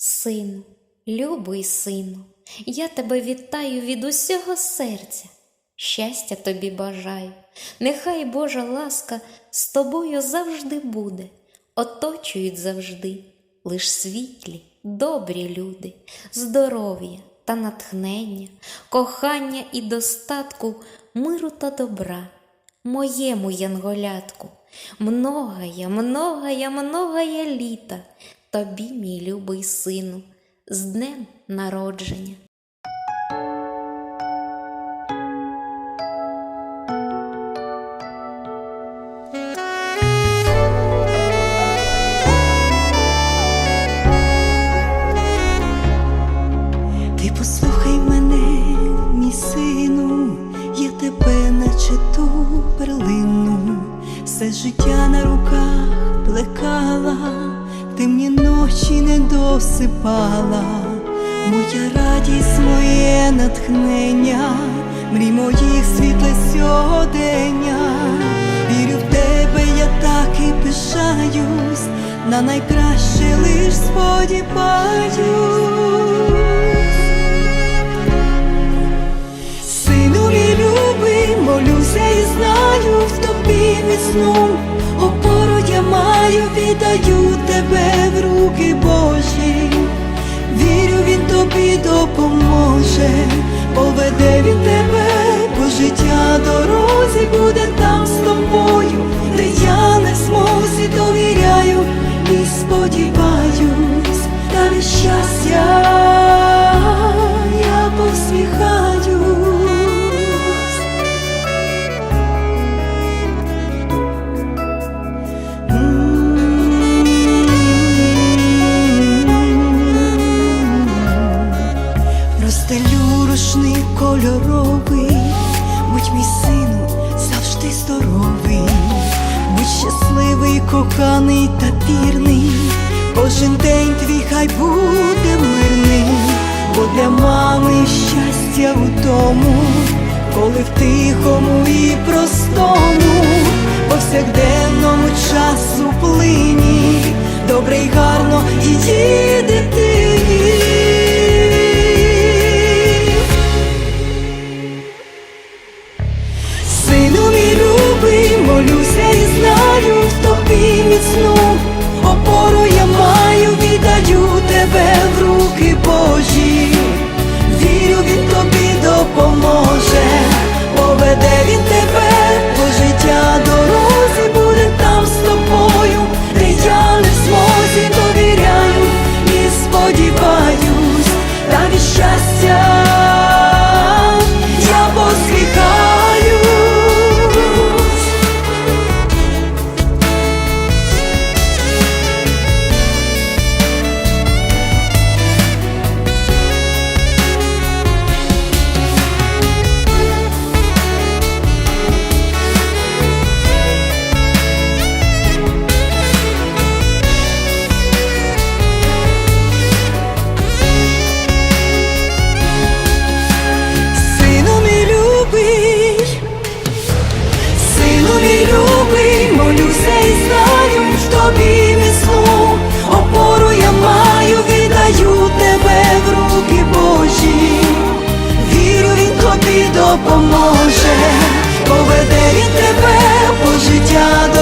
Сину, любий сину, я тебе вітаю від усього серця. Щастя тобі бажаю, нехай Божа ласка з тобою завжди буде, оточують завжди лиш світлі, добрі люди, здоров'я та натхнення, кохання і достатку, миру та добра, моєму янголятку, многая, многая, многая літа, тобі, мій любий сину, з днем народження. Ти послухай мене, мій сину, я тебе наче ту перлину, все життя на руках плекала, темні ночі не досипала, моя радість, моє натхнення, мрій моїх світле сьогодення, вірю в тебе, я так і пишаюсь, на найкраще лиш сподіваюсь. Сину мій любий, молюся і знаю, в тобі маю, віддаю тебе в руки Божі, вірю, він тобі допоможе, поведе він тебе по життя дорозі, буде там з тобою, де я не змозі довіряю. І сподіваюсь, Розстелю кольоровий, будь мій сину завжди здоровий, будь щасливий, коханий та вірний, кожен день твій хай буде мирний, бо для мами щастя у тому, коли в тихому і простому, повсякденному часу плині, добре й гарно знаю, в тобі міцну опору я маю, віддаю тебе в руки Божі, допоможе, поведе він тебе по життя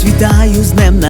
Сьогодні вас вітаю з днем